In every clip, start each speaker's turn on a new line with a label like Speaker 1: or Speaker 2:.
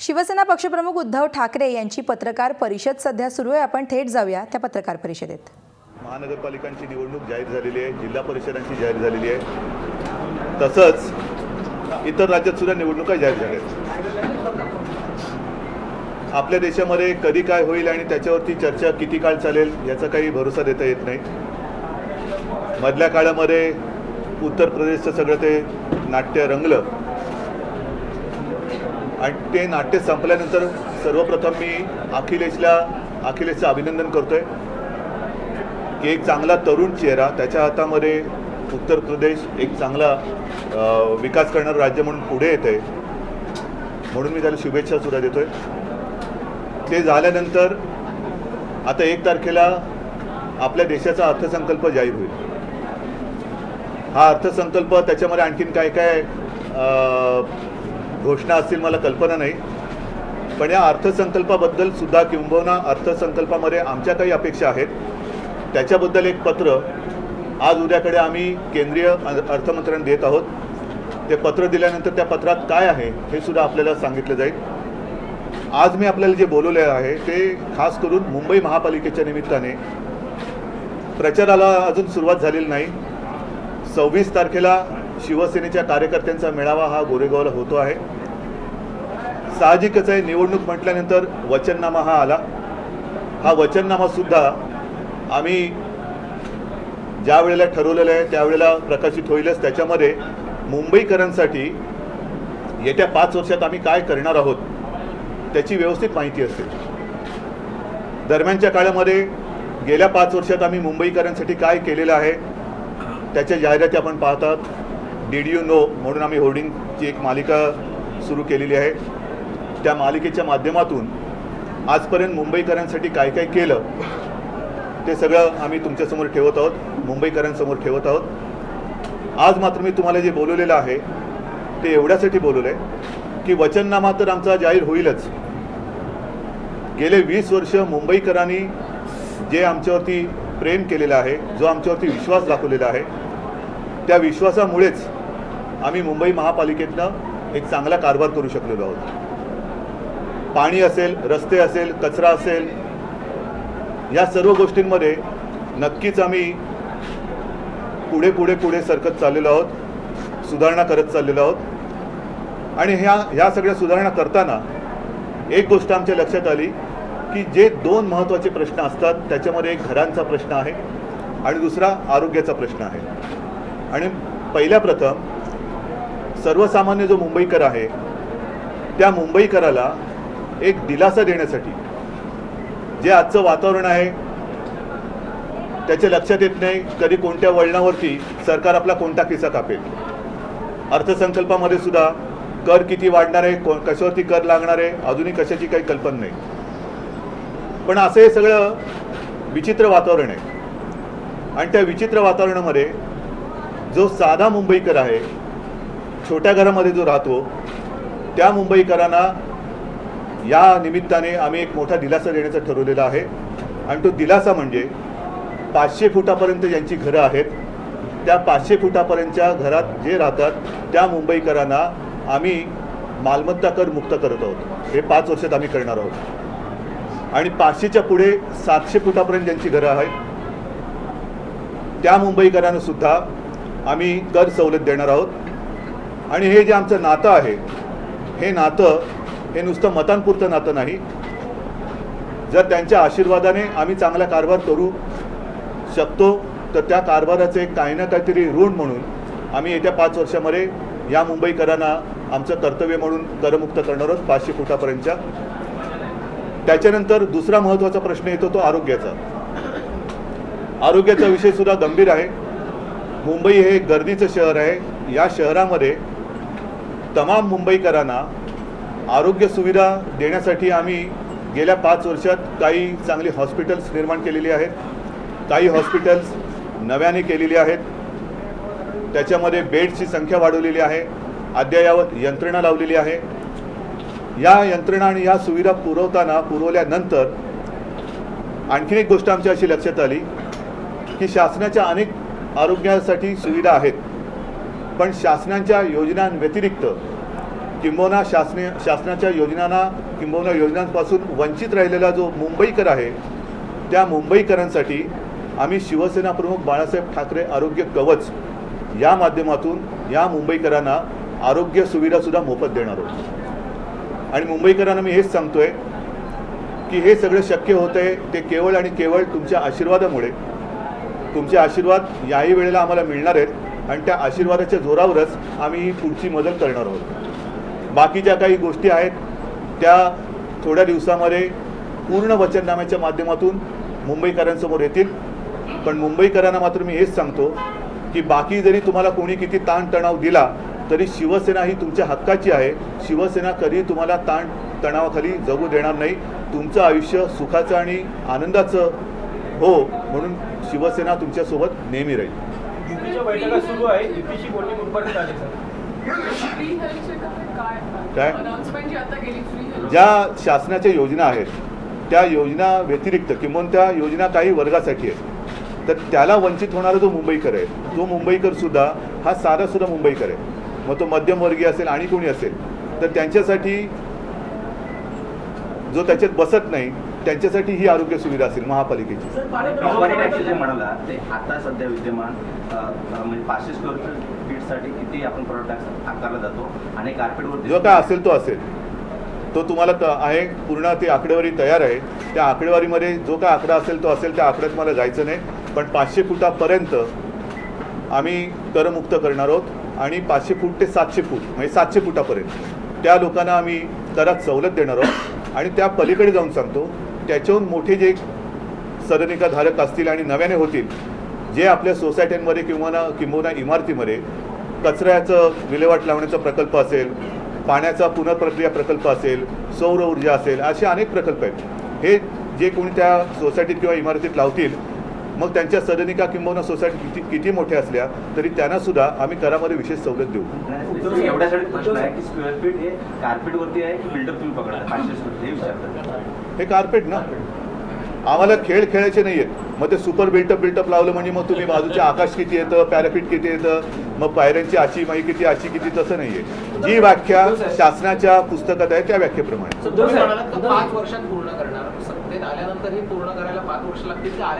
Speaker 1: शिवसेना पक्षप्रमुख उद्धव ठाकरे यांची पत्रकार परिषद सध्या सुरू आहे. आपण थेट जाऊया त्या पत्रकार परिषदेत.
Speaker 2: महानगरपालिकांची निवडणूक जाहीर झालेली आहे. जिल्हा परिषदांची जाहीर झालेली आहे. तसंच इतर राज्यात सुद्धा निवडणुका जाहीर झाल्या आहेत आपल्या देशामध्ये कधी काय होईल आणि त्याच्यावरती चर्चा किती काळ चालेल याचा काही भरोसा देता येत नाही. मधल्या काळामध्ये उत्तर प्रदेशचं सगळं ते नाट्य रंगलं. आणि ते नाट्य संपल्यानंतर सर्वप्रथम मी अखिलेशला अखिलेशचं अभिनंदन करतोय. की एक चांगला तरुण चेहरा त्याच्या हातामध्ये उत्तर प्रदेश एक चांगला विकास करणारं राज्य म्हणून पुढे येत आहे म्हणून मी त्याला शुभेच्छा सुद्धा देतोय. ते झाल्यानंतर आता एक तारखेला आपल्या देशाचा अर्थसंकल्प जाहीर होईल. हा अर्थसंकल्प त्याच्यामध्ये आणखीन काय काय घोषणा असतील मला कल्पना नाही. पण या अर्थसंकल्पाबद्दल सुद्धा किंबहुना अर्थसंकल्पामध्ये आमच्या काही अपेक्षा आहेत. त्याच्याबद्दल एक पत्र आज उद्याकडे आम्ही केंद्रीय अर्थमंत्र्यांना देत आहोत. ते पत्र दिल्यानंतर त्या पत्रात काय आहे हे सुद्धा आपल्याला सांगितलं जाईल. आज मी आपल्याला जे बोलवले आहे ते खास करून मुंबई महापालिकेच्या निमित्ताने. प्रचाराला अजून सुरुवात झालेली नाही. सव्वीस तारखेला शिवसेनेच्या कार्यकर्त्यांचा मेळावा हा गोरेगावला होतो आहे. साहजिकच आहे निवडणूक म्हटल्यानंतर वचननामा हा आला. हा वचननामासुद्धा आम्ही ज्या वेळेला ठरवलेलं आहे त्यावेळेला प्रकाशित होईलच. त्याच्यामध्ये मुंबईकरांसाठी येत्या पाच वर्षात आम्ही काय करणार आहोत त्याची व्यवस्थित माहिती असते. दरम्यानच्या काळामध्ये गेल्या पाच वर्षात आम्ही मुंबईकरांसाठी काय केलेलं आहे त्याच्या जाहिराती आपण पाहतात. डी यू नो म्हणून आम्ही होर्डिंगची एक मालिका सुरू केलेली आहे. त्या मालिकेच्या माध्यमातून आजपर्यंत मुंबईकरांसाठी काय काय केलं ते सगळं आम्ही तुमच्यासमोर ठेवत आहोत. मुंबईकरांसमोर ठेवत आहोत. आज मात्र मी तुम्हाला जे बोलवलेलं आहे ते एवढ्यासाठी बोलवलं आहे की वचननामा तर आमचा जाहीर होईलच. गेले वीस वर्ष मुंबईकरांनी जे आमच्यावरती प्रेम केलेलं आहे जो आमच्यावरती विश्वास दाखवलेला आहे त्या विश्वासामुळेच आम्ही मुंबई महापालिकेतनं एक चांगला कारभार करू शकलेलो आहोत. पाणी असेल रस्ते असेल कचरा असेल या सर्व गोष्टींमध्ये नक्कीच आम्ही पुढे पुढे पुढे सरकत चाललेलो आहोत सुधारणा करत चाललेलो आहोत. आणि ह्या ह्या सगळ्या सुधारणा करताना एक गोष्ट आमच्या लक्षात आली की जे दोन महत्त्वाचे प्रश्न असतात त्याच्यामध्ये एक घरांचा प्रश्न आहे आणि दुसरा आरोग्याचा प्रश्न आहे. आणि पहिल्या प्रथम सर्वसामान्य जो मुंबईकर आहे त्या मुंबईकराला एक दिलासा देण्यासाठी जे आजचं वातावरण आहे त्याच्या लक्षात येत नाही कधी कोणत्या वळणावरती सरकार आपला कोणता किस्सा कापेल. अर्थसंकल्पामध्ये सुद्धा कर किती वाढणार आहे को कशावरती कर लागणार आहे अजूनही कशाची काही कल्पना नाही. पण असं हे सगळं विचित्र वातावरण आहे. आणि त्या विचित्र वातावरणामध्ये जो साधा मुंबईकर आहे छोट्या घरामध्ये जो राहतो त्या मुंबईकरांना या निमित्ताने आम्ही एक मोठा दिलासा देण्याचं ठरवलेला आहे. आणि तो दिलासा म्हणजे पाचशे फुटापर्यंत ज्यांची घरं आहेत त्या पाचशे फुटापर्यंतच्या घरात जे राहतात त्या मुंबईकरांना आम्ही मालमत्ता कर मुक्त करत आहोत. हे पाच वर्षात आम्ही करणार आहोत. आणि पाचशेच्या पुढे सातशे फुटापर्यंत ज्यांची घरं आहेत त्या मुंबईकरांना सुद्धा आम्ही कर सवलत देणार आहोत. आणि हे जे आमचं नातं आहे हे नातं हे नुसतं मतांपुरतं नातं नाही. जर त्यांच्या आशीर्वादाने आम्ही चांगला कारभार करू शकतो तर त्या कारभाराचे काही ना काहीतरी ऋण म्हणून आम्ही येत्या पाच वर्षामध्ये या मुंबईकरांना आमचं कर्तव्य म्हणून करमुक्त करणार आहोत पाचशे फुटापर्यंतच्या. त्याच्यानंतर दुसरा महत्त्वाचा प्रश्न येतो तो आरोग्याचा. आरोग्याचा विषय सुद्धा गंभीर आहे. मुंबई हे गर्दीचं शहर आहे. या शहरामध्ये तमाम मुंबईकरांना आरोग्य सुविधा देण्यासाठी आम्ही गेल्या पाच वर्षात काही चांगली हॉस्पिटल्स निर्माण केलेली आहेत काही हॉस्पिटल्स नव्याने केलेली आहेत. त्याच्यामध्ये बेडची संख्या वाढवलेली आहे अद्ययावत यंत्रणा लावलेली आहे. या यंत्रणा आणि या सुविधा पुरवताना पुरवल्यानंतर आणखीन एक गोष्ट आमच्या अशी लक्षात आली की शासनाच्या अनेक आरोग्यासाठी सुविधा आहेत. पण शासनाच्या योजनांव्यतिरिक्त किंबहुना शासने शासनाच्या योजनांना किंबहुना योजनांपासून वंचित राहिलेला जो मुंबईकर आहे त्या मुंबईकरांसाठी आम्ही शिवसेना प्रमुख बाळासाहेब ठाकरे आरोग्य कवच या माध्यमातून या मुंबईकरांना आरोग्य सुविधासुद्धा मोफत देणार आहोत. आणि मुंबईकरांना मी हेच सांगतोय की हे सगळं शक्य होतं आहे ते केवळ आणि केवळ तुमच्या आशीर्वादामुळे. तुमचे आशीर्वाद याही वेळेला आम्हाला मिळणार आहेत. आणि त्या आशीर्वादाच्या जोरावरच आम्ही पुढची मदत करणार आहोत. बाकीच्या काही गोष्टी आहेत त्या थोड्या दिवसामध्ये पूर्ण वचननाम्याच्या माध्यमातून मुंबईकरांसमोर येतील. पण मुंबईकरांना मात्र मी हेच सांगतो की बाकी जरी तुम्हाला कोणी किती ताणतणाव दिला तरी शिवसेना ही तुमच्या हक्काची आहे. शिवसेना कधी तुम्हाला ताण तणावाखाली जगू देणार नाही. तुमचं आयुष्य सुखाचं आणि आनंदाचं हो म्हणून शिवसेना तुमच्यासोबत नेहमी राहील.
Speaker 3: युतीच्या बैठका सुरू आहे युतीची बोलणी कुठपर्यंत आली सर
Speaker 4: काय?
Speaker 2: काय?
Speaker 4: अनाउन्समेंट जी आता गेली फ्री हेल्थ
Speaker 2: ज्या शासनाच्या योजना आहेत त्या योजना व्यतिरिक्त किंवा त्या योजना काही वर्गासाठी आहेत. तर त्याला वंचित होणारा जो मुंबईकर आहे तो मुंबईकर सुद्धा हा साधा सुद्धा मुंबईकर आहे. मग तो मध्यमवर्गीय असेल आणि कोणी असेल तर त्यांच्यासाठी जो त्याच्यात बसत नाही त्यांच्यासाठी ही आरोग्य सुविधा असेल महापालिकेची.
Speaker 5: ते आता सध्या विद्यमान म्हणजे पाचशे स्क्वेअर फीटसाठी किती आपण प्रोडक्ट टॅक्स आकारला जातो आणि कार्पेटवरती
Speaker 2: जो काय असेल तो असेल. तो तुम्हाला क- आहे पूर्ण ती आकडेवारी तयार आहे. त्या आकडेवारीमध्ये जो काय आकडा असेल तो असेल त्या आकड्यात मला जायचं नाही. पण पाचशे फुटापर्यंत आम्ही करमुक्त करणार आहोत. आणि पाचशे फूट ते सातशे फूट म्हणजे सातशे फुटापर्यंत. त्या लोकांना आम्ही करात सवलत देणार आहोत. आणि त्या पलीकडे जाऊन सांगतो त्याच्याहून मोठे जे सदनिकाधारक असतील आणि नव्याने होतील जे आपल्या सोसायट्यांमध्ये किंवा किंबहुना इमारतीमध्ये कचऱ्याचं विल्हेवाट लावण्याचा प्रकल्प असेल पाण्याचा पुनर्प्रक्रिया प्रकल्प असेल सौर ऊर्जा असेल असे अनेक प्रकल्प आहेत. हे जे कोणी त्या सोसायटीत किंवा इमारतीत लावतील मग त्यांच्या सदनिका किंबहुना सोसायटी किती किती मोठ्या असल्या तरी त्यांना सुद्धा आम्ही करामध्ये विशेष सवलत देऊ.
Speaker 5: एवढ्यासाठी प्रश्न आहे की स्क्वेअर फीट हे कार्पेटवरती आहे की बिल्डअप तुम्ही पकडा हे
Speaker 2: कार्पेट ना? आम्हाला खेळ खेळायचे नाही आहेत मग ते सुपर बिल्टअप बिल्टअप लावलं म्हणजे मग तुम्ही बाजूचे आकाश किती येतं पॅराफिट किती येतं मग पायऱ्यांची आची माई किती आची किती तसं नाही आहे जी व्याख्या शासनाच्या पुस्तकात आहे त्या व्याख्येप्रमाणे.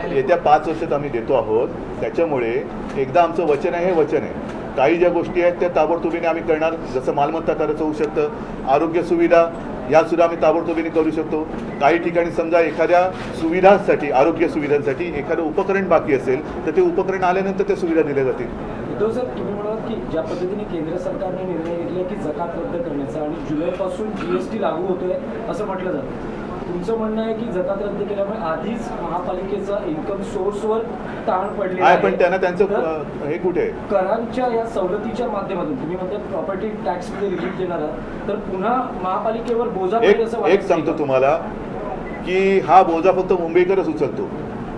Speaker 6: हे
Speaker 2: येत्या पाच वर्षात आम्ही देतो आहोत. त्याच्यामुळे एकदा आमचं वचन आहे हे वचन आहे. काही ज्या गोष्टी आहेत त्या ताबडतोबीने आम्ही करणार. जसं मालमत्ता करायचं होऊ शकतं. आरोग्य सुविधा यासुद्धा आम्ही ताबडतोबीने करू शकतो. काही ठिकाणी समजा एखाद्या सुविधांसाठी आरोग्य सुविधांसाठी एखादं उपकरण बाकी असेल तर ते उपकरण आल्यानंतर त्या सुविधा दिल्या जातील.
Speaker 7: उद्धव साहेब तुम्ही म्हणालात की ज्या पद्धतीने केंद्र सरकारने निर्णय घेतला की जकात रद्द करण्याचा आणि जुलैपासून जी एस टी लागू होतोय असं म्हटलं जातं. तुमचं म्हणणं आहे की जकात रद्द केल्यामुळे आधीच महापालिकेचा इन्कम सोर्सवर ताण पडलेला
Speaker 2: आहे पण त्यांना त्यांचं हे कुठे? आहे
Speaker 7: करांच्या या सवलतीच्या माध्यमातून तुम्ही म्हणता प्रॉपर्टी टॅक्समध्ये रिलीफ देणार आहात तर पुन्हा महापालिकेवर बोजा पडेल
Speaker 2: एक
Speaker 7: असं
Speaker 2: एक
Speaker 7: वाटत नाही
Speaker 2: सांगतो
Speaker 7: का?
Speaker 2: तुम्हाला की हा बोजा फक्त मुंबईकरच उचलतो.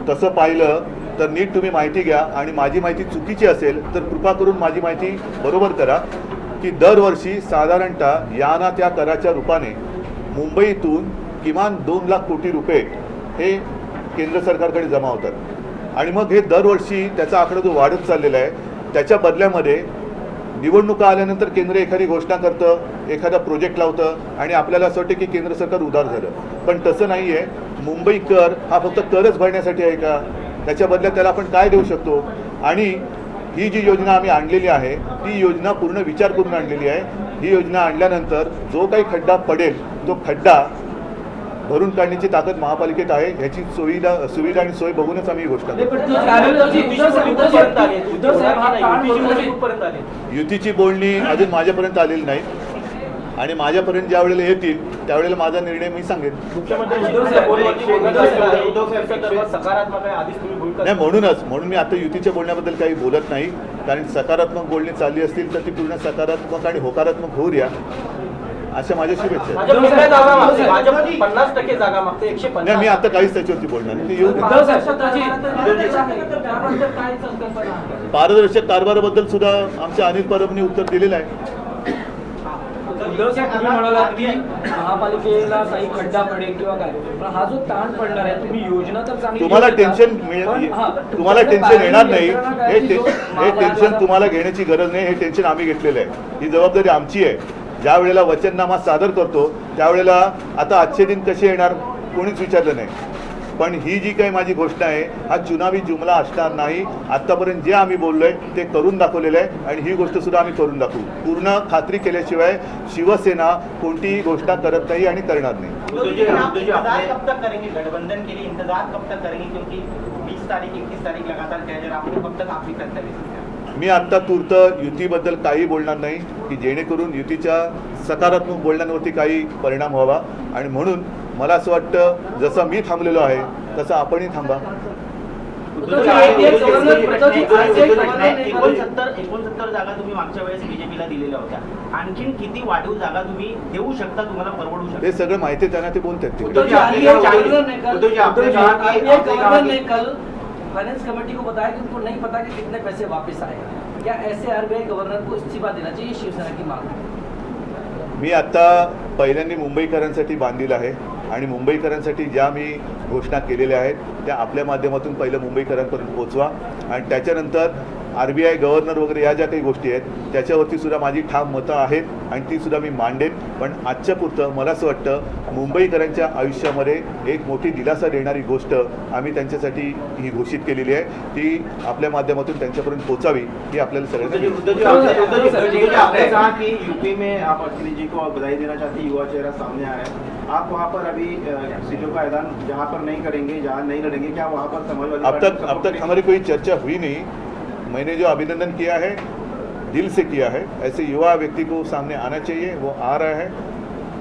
Speaker 2: तसं पाहिलं तर नीट तुम्ही माहिती घ्या आणि माझी माहिती चुकीची असेल तर कृपा करून माझी माहिती बरोबर करा की दरवर्षी साधारणतः या ना त्या कराच्या रूपाने मुंबईतून किमान दोन लाख कोटी रुपये हे केंद्र सरकारकडे जमा होतात. आणि मग हे दरवर्षी त्याचा आकडा जो वाढत चाललेला आहे त्याच्या बदल्यामध्ये निवडणुका आल्यानंतर केंद्र एखादी घोषणा करतं एखादा प्रोजेक्ट लावतं आणि आपल्याला असं वाटतं की केंद्र सरकार उदार झालं. पण तसं नाही आहे मुंबई कर हा फक्त करच भरण्यासाठी आहे का? त्याच्या बदल्यात त्याला आपण काय देऊ शकतो? आणि ही जी योजना आम्ही आणलेली आहे ती योजना पूर्ण विचार करून आणलेली आहे. ही योजना आणल्यानंतर जो काही खड्डा पडेल तो खड्डा भरून काढण्याची ताकद महापालिकेत आहे ह्याची सुविधा सुविधा आणि सोय बघूनच आम्ही गोष्ट
Speaker 3: युतीची
Speaker 7: उद्धव साहेब-
Speaker 3: बोलणी
Speaker 2: अजून माझ्यापर्यंत आलेली नाही. आणि माझ्यापर्यंत ज्या वेळेला येतील त्यावेळेला माझा निर्णय मी सांगेन. नाही म्हणूनच म्हणून मी आता युतीच्या बोलण्याबद्दल काही बोलत नाही. कारण सकारात्मक बोलणी चालली असतील तर ती पूर्ण सकारात्मक आणि होकारात्मक होऊ द्या. अशा माझ्या शुभेच्छा
Speaker 3: पन्नास टक्के जागा मागते एकशे
Speaker 2: नाही मी आता काहीच त्याच्यावरती बोलणार नाही. ते येऊ द्या.
Speaker 7: उद्धव साहेब.
Speaker 6: त्याबद्दल काय संकल्पना आहे?
Speaker 2: पारदर्शक कारभाराबद्दल सुद्धा आमच्या अनिल परबनी उत्तर दिलेलं आहे.
Speaker 7: महापालिकेला काही खड्डा पडेल किंवा काय पण हा जो ताण पडणार आहे तुम्ही योजना तर चांगली
Speaker 2: तुम्हाला? टेन्शन तुम्हाला टेन्शन येणार नाही. हे हे टेन्शन तुम्हाला घेण्याची गरज नाही. हे टेन्शन आम्ही घेतलेलं आहे. ही जबाबदारी आमची आहे. ज्या वेळेला वचननामा सादर करतो त्यावेळेला आता आजचे दिन कसे येणार कोणीच विचारलं नाही. पण ही जी काही माझी घोषणा आहे हा चुनावी जुमला असणार नाही. आत्तापर्यंत जे आम्ही बोललोय ते करून दाखवलेलं आहे आणि ही गोष्ट सुद्धा आम्ही करून दाखवू. पूर्ण खात्री केल्याशिवाय शिवसेना कोणतीही घोषणा करत नाही आणि करणार नाही.
Speaker 5: उद्धव जी,
Speaker 8: आप
Speaker 5: उद्धव जी,
Speaker 8: इंतजार
Speaker 5: आपने-
Speaker 8: कब तक करेंगे गठबंधन के लिए इंतजार कब तक करेंगे क्योंकि 20 तारीख 21 तारीख लगातार कह रहे हैं आपको कब तक आप भी करते रहेंगे
Speaker 2: मी आत्ता तूर्त युतीबद्दल काही बोलणार नाही की जेणेकरून युतीच्या सकारात्मक बोलण्यांवरती काही परिणाम व्हावा आणि म्हणून मला असं वाटतं जसं मी थांबलेलो आहे तसं आपणही थांबा.
Speaker 8: एकोणसत्तर जागा तुम्ही मागच्या वेळेस बीजेपीला दिलेल्या होत्या आणखीन किती वाढीव जागा तुम्ही देऊ शकता तुम्हाला परवडू शकता
Speaker 2: ते सगळं माहिती त्यांना ते बोलतात
Speaker 9: फाइनेंस कमेटी को बताया कि उनको नहीं पता कि कितने पैसे वापस आए क्या ऐसे आरबीआई गवर्नर को इस्तीफा देना चाहिए शिवसेना की मांग?
Speaker 2: मी आत्ता पहिल्यांदा मुंबईकरांसाठी बांधील आहे आणि मुंबईकरांसाठी ज्या मी घोषणा केलेल्या आहेत त्या आपल्या माध्यमातून पहिलं मुंबईकरांपर्यंत पोचवा आणि त्याच्यानंतर आर बी आय गव्हर्नर वगैरे या ज्या काही गोष्टी आहेत त्याच्यावरती सुद्धा माझी ठाम मतं आहेत आणि ती सुद्धा मी मांडेन पण आजच्या पुरतं मला असं वाटतं मुंबईकरांच्या आयुष्यामध्ये एक मोठी दिलासा देणारी गोष्ट आम्ही त्यांच्यासाठी ही घोषित केलेली आहे ती आपल्या माध्यमातून त्यांच्यापर्यंत पोचावी ही आपल्याला सगळ्यांना
Speaker 5: कि यूपी में आप अखिलेश जी को बधाई देना चाहते हैं युवा चेहरा सामने आया है आप वहाँ पर अभी सीटों का ऐलान जहाँ पर नहीं करेंगे जहाँ नहीं लड़ेंगे क्या वहाँ पर समाजवादी
Speaker 2: अब तक
Speaker 5: को
Speaker 2: अब तक? हमारी कोई चर्चा हुई नहीं मैंने जो अभिनंदन किया है दिल से किया है ऐसे युवा व्यक्ति को सामने आना चाहिए वो आ रहा है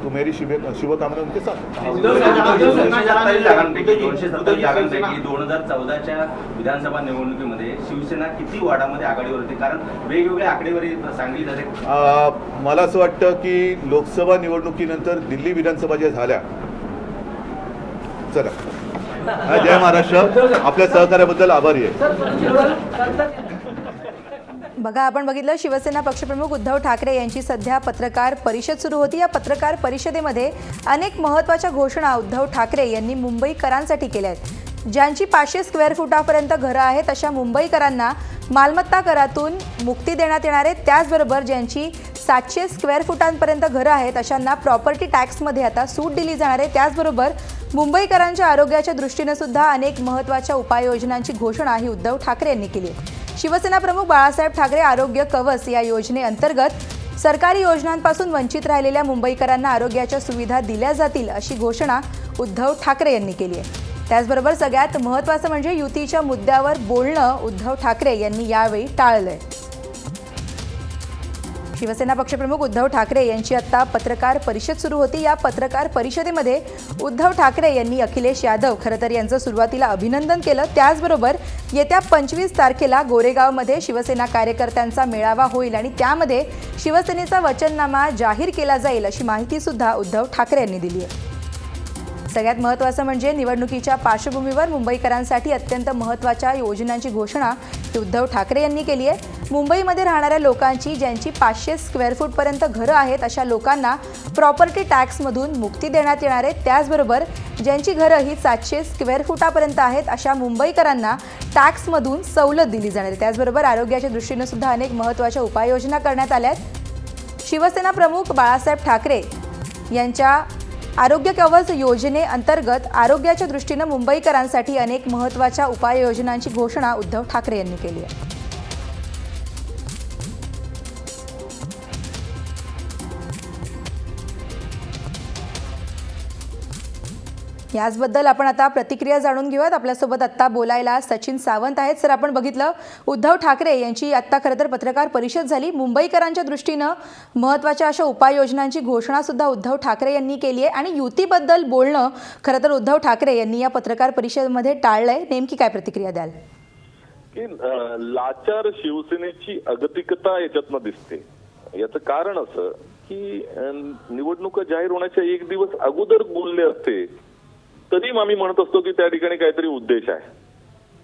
Speaker 2: तो मेरी शुभ शुभकामना उनके साथ है।
Speaker 6: दोन हजार चौदाच्या विधानसभा निवडणुकीमध्ये शिवसेना किती वार्डामध्ये आघाडीवर होती कारण वेगवेगळ्या आकडेवारी सांगली जाते
Speaker 2: मला असं वाटतं की लोकसभा निवडणुकीनंतर दिल्ली विधानसभा ज्या झाल्या चला हा, जय महाराष्ट्र आपल्या सहकार्याबद्दल आभारी आहे
Speaker 1: बघा आपण बघितलं शिवसेना पक्षप्रमुख उद्धव ठाकरे यांची सध्या पत्रकार परिषद सुरू होती. या पत्रकार परिषदेमध्ये अनेक महत्त्वाच्या घोषणा उद्धव ठाकरे यांनी मुंबईकरांसाठी केल्या आहेत. ज्यांची पाचशे स्क्वेअर फुटापर्यंत घरं आहेत अशा मुंबईकरांना मालमत्ता करातून मुक्ती देण्यात येणार आहे. त्याचबरोबर ज्यांची सातशे स्क्वेअर फुटांपर्यंत घरं आहेत अशांना प्रॉपर्टी टॅक्समध्ये आता सूट दिली जाणार आहे. त्याचबरोबर मुंबईकरांच्या आरोग्याच्या दृष्टीनं सुद्धा अनेक महत्त्वाच्या उपाययोजनांची घोषणा ही उद्धव ठाकरे यांनी केली आहे. शिवसेना प्रमुख बाळासाहेब ठाकरे आरोग्य कवच या योजनेअंतर्गत सरकारी योजनांपासून वंचित राहिलेल्या मुंबईकरांना आरोग्याच्या सुविधा दिल्या जातील अशी घोषणा उद्धव ठाकरे यांनी केली आहे. त्याचबरोबर सगळ्यात महत्त्वाचं म्हणजे युतीच्या मुद्द्यावर बोलणं उद्धव ठाकरे यांनी यावेळी टाळलं आहे शिवसेना पक्षप्रमुख उद्धव ठाकरे यांची आता पत्रकार परिषद सुरू होती. या पत्रकार परिषदेमध्ये उद्धव ठाकरे यांनी अखिलेश यादव खरं तर यांचं सुरुवातीला अभिनंदन केलं. त्याचबरोबर येत्या पंचवीस तारखेला गोरेगावमध्ये शिवसेना कार्यकर्त्यांचा मेळावा होईल आणि त्यामध्ये शिवसेनेचा वचननामा जाहीर केला जाईल अशी माहितीसुद्धा उद्धव ठाकरे यांनी दिली आहे. सगळ्यात महत्त्वाचं म्हणजे निवडणुकीच्या पार्श्वभूमीवर मुंबईकरांसाठी अत्यंत महत्त्वाच्या योजनांची घोषणा उद्धव ठाकरे यांनी केली आहे. मुंबईमध्ये राहणाऱ्या लोकांची ज्यांची पाचशे स्क्वेअर फूटपर्यंत घरं आहेत अशा लोकांना प्रॉपर्टी टॅक्समधून मुक्ती देण्यात येणार आहे. त्याचबरोबर ज्यांची घरं ही सातशे स्क्वेअर फुटापर्यंत आहेत अशा मुंबईकरांना टॅक्समधून सवलत दिली जाणार आहे. त्याचबरोबर आरोग्याच्या दृष्टीनं सुद्धा अनेक महत्त्वाच्या उपाययोजना करण्यात आल्या आहेत. शिवसेना प्रमुख बाळासाहेब ठाकरे यांच्या आरोग्य कवच योजनेअंतर्गत आरोग्याच्या दृष्टीनं मुंबईकरांसाठी अनेक महत्त्वाच्या उपाययोजनांची घोषणा उद्धव ठाकरे यांनी केली आहे. याचबद्दल आपण आता प्रतिक्रिया जाणून घेऊयात. आपल्यासोबत आत्ता बोलायला सचिन सावंत आहेत. सर आपण बघितलं उद्धव ठाकरे यांची आत्ता खरं तर पत्रकार परिषद झाली. मुंबईकरांच्या दृष्टीनं महत्त्वाच्या अशा उपाययोजनांची घोषणा सुद्धा उद्धव ठाकरे यांनी केली आहे. आणि युतीबद्दल बोलणं खरं तर उद्धव ठाकरे यांनी या पत्रकार परिषदेमध्ये टाळलंय. नेमकी काय प्रतिक्रिया द्याल?
Speaker 10: की लाचार शिवसेनेची अगतिकता याच्यातनं दिसते. याचं कारण असं की निवडणुका जाहीर होण्याच्या एक दिवस अगोदर बोलले असते तरी आम्ही म्हणत असतो की त्या ठिकाणी काहीतरी उद्देश आहे.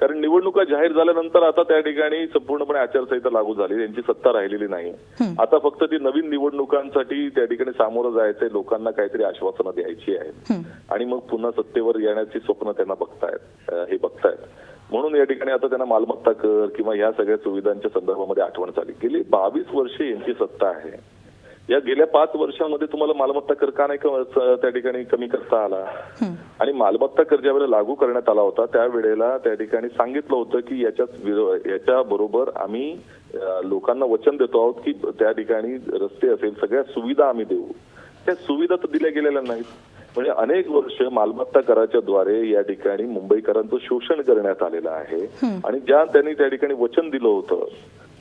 Speaker 10: कारण निवडणुका जाहीर झाल्यानंतर आता त्या ठिकाणी संपूर्णपणे आचारसंहिता लागू झाली. त्यांची सत्ता राहिलेली नाही. आता फक्त ती नवीन निवडणुकांसाठी त्या ठिकाणी सामोरं जायचंय लोकांना काहीतरी आश्वासनं द्यायची आहेत. आणि मग पुन्हा सत्तेवर येण्याची स्वप्न त्यांना बघतायत हे बघतायत. म्हणून या ठिकाणी आता त्यांना मालमत्ता कर किंवा ह्या सगळ्या सुविधांच्या संदर्भामध्ये आठवण झाली. गेली बावीस वर्षे यांची सत्ता आहे. या गेल्या पाच वर्षामध्ये तुम्हाला मालमत्ता कर का नाही क- त्या ठिकाणी कमी करता आला? आणि मालमत्ता कर ज्या वेळेला लागू करण्यात आला होता त्यावेळेला त्या ठिकाणी सांगितलं होतं की याच्यात याच्या बरोबर आम्ही लोकांना वचन देतो आहोत की त्या ठिकाणी रस्ते असेल सगळ्या सुविधा आम्ही देऊ. त्या सुविधा तर दिल्या गेलेल्या नाहीत. म्हणजे अनेक वर्ष मालमत्ता कराच्या द्वारे या ठिकाणी मुंबईकरांचं शोषण करण्यात आलेलं आहे. आणि ज्या त्यांनी त्या ठिकाणी वचन दिलं होतं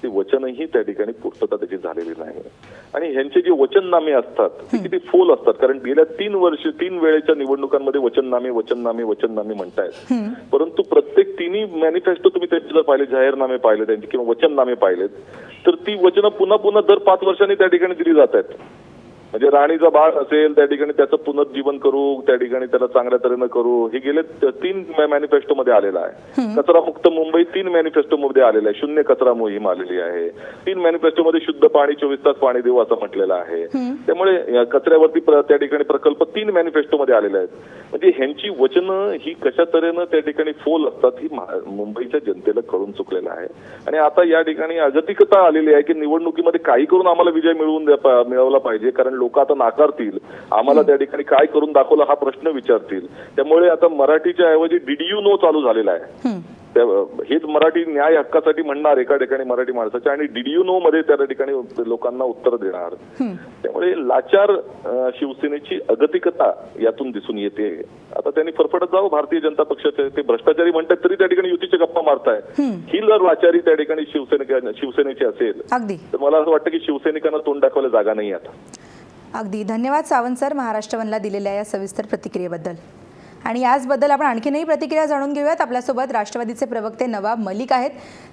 Speaker 10: ते वचनही त्या ठिकाणी पूर्तता त्याची झालेली नाही. आणि ह्यांचे जे वचननामे असतात ते किती फोल असतात. कारण गेल्या तीन वर्ष तीन वेळेच्या निवडणुकांमध्ये वचननामे वचननामे वचननामे म्हणतायत. परंतु प्रत्येक तिन्ही मॅनिफेस्टो तुम्ही त्यांचे जर पाहिले जाहीरनामे पाहिले त्यांचे किंवा वचननामे पाहिलेत तर ती वचनं पुन्हा पुन्हा दर पाच वर्षांनी त्या ठिकाणी दिली जात आहेत म्हणजे राणीचा बाळ असेल त्या ठिकाणी त्याचं पुनर्जीवन करू त्या ठिकाणी त्याला चांगल्या तऱ्हेनं करू हे गेले तीन मॅनिफेस्टो मध्ये आलेलं आहे. कचरा मुक्त मुंबई तीन मॅनिफेस्टो मध्ये आलेलं आहे. शून्य कचरा मोहीम आलेली आहे. तीन मॅनिफेस्टो मध्ये शुद्ध पाणी चोवीस तास पाणी देऊ असं म्हटलेलं आहे. त्यामुळे कचऱ्यावरती त्या ठिकाणी प्रकल्प तीन मॅनिफेस्टो मध्ये आलेले आहेत. म्हणजे ह्यांची वचनं ही कशा तऱ्हेनं त्या ठिकाणी फोल असतात ही मुंबईच्या जनतेला कळून चुकलेलं आहे. आणि आता या ठिकाणी अगतिकता आलेली आहे की निवडणुकीमध्ये काही करून आम्हाला विजय मिळवून मिळवला पाहिजे. कारण लोक आता नाकारतील. आम्हाला त्या ठिकाणी काय करून दाखवलं हा प्रश्न विचारतील. त्यामुळे आता मराठीच्या ऐवजी डीडीयू नो चालू झालेला आहे. हेच मराठी न्याय हक्कासाठी म्हणणार एका ठिकाणी मराठी माणसाच्या आणि डीडीयू नो मध्ये त्या ठिकाणी लोकांना उत्तर देणार. त्यामुळे लाचार शिवसेनेची अगतिकता यातून दिसून येते. आता त्यांनी फरफडत जावं भारतीय जनता पक्षाचे. ते भ्रष्टाचारी म्हणतात तरी त्या ठिकाणी युतीचे गप्पा मारताय. ही जर लाचारी त्या ठिकाणी शिवसेने शिवसेनेची असेल तर मला असं वाटतं की शिवसैनिकांना तोंड दाखवायला जागा नाही आता.
Speaker 1: अगदी धन्यवाद सावंत सर महाराष्ट्र वनला दिलेल्या या सविस्तर प्रतिक्रियेबद्दल. आणि याचबद्दल आपण आणखीनही प्रतिक्रिया जाणून घेऊयात. आपल्यासोबत राष्ट्रवादीचे प्रवक्ते नवाब मलिक आहेत.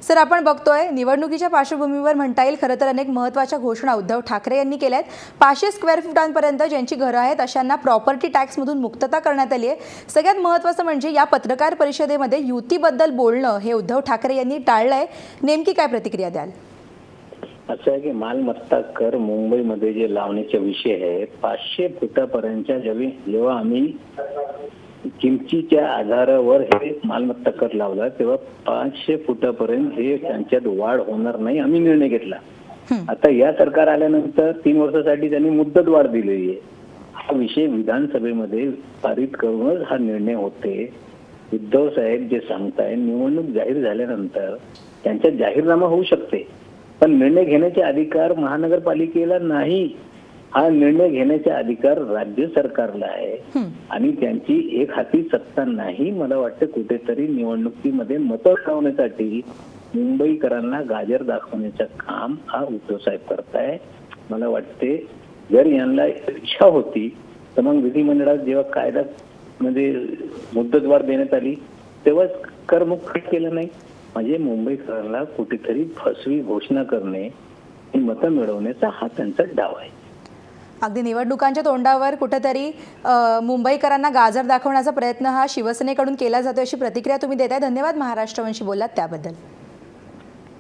Speaker 1: सर आपण बघतोय निवडणुकीच्या पार्श्वभूमीवर म्हणता येईल खरं तर अनेक महत्त्वाच्या घोषणा उद्धव ठाकरे यांनी केल्या आहेत. पाचशे स्क्वेअर फुटांपर्यंत ज्यांची घरं आहेत अशांना प्रॉपर्टी टॅक्समधून मुक्तता करण्यात आली आहे. सगळ्यात महत्त्वाचं म्हणजे या पत्रकार परिषदेमध्ये युतीबद्दल बोलणं हे उद्धव ठाकरे यांनी टाळलं आहे नेमकी काय प्रतिक्रिया द्याल?
Speaker 11: असं आहे की मालमत्ता कर मुंबईमध्ये जे लावण्याचे विषय आहे पाचशे फुटापर्यंतच्या जेव्हा जेव्हा आम्ही किमतीच्या आधारावर हे मालमत्ता कर लावला तेव्हा पाचशे फुटापर्यंत हे त्यांच्यात वाढ होणार नाही आम्ही निर्णय घेतला. आता या सरकार आल्यानंतर तीन वर्षासाठी त्यांनी मुदत वाढ दिलेली आहे. हा विषय विधानसभेमध्ये पारित करूनच हा निर्णय होते. उद्धव साहेब जे सांगताय निवडणूक जाहीर झाल्यानंतर त्यांच्यात जाहीरनामा होऊ शकते. पण निर्णय घेण्याचे अधिकार महानगरपालिकेला नाही. हा निर्णय घेण्याचे अधिकार राज्य सरकारला आहे. आणि त्यांची एक हाती सत्ता नाही मला वाटतं कुठेतरी निवडणुकीमध्ये मतं मिळवण्यासाठी मुंबईकरांना गाजर दाखवण्याचं काम हा उद्धव साहेब करताय. मला वाटते जर यांना इच्छा होती तर मग विधिमंडळात जेव्हा कायदा मध्ये मुदतवाढ देण्यात आली तेव्हाच करमुक्त केलं नाही. म्हणजे मुंबईकरांना कुठेतरी फसवी घोषणा करणे ही मतं मिळवण्याचा हा त्यांचा डाव आहे.
Speaker 1: अगदी निवडणुकांच्या तोंडावर कुठेतरी मुंबईकरांना गाजर दाखवण्याचा प्रयत्न हा शिवसेनेकडून केला जातो अशी प्रतिक्रिया तुम्ही देताय. धन्यवाद महाराष्ट्रवंशी बोललात त्याबद्दल.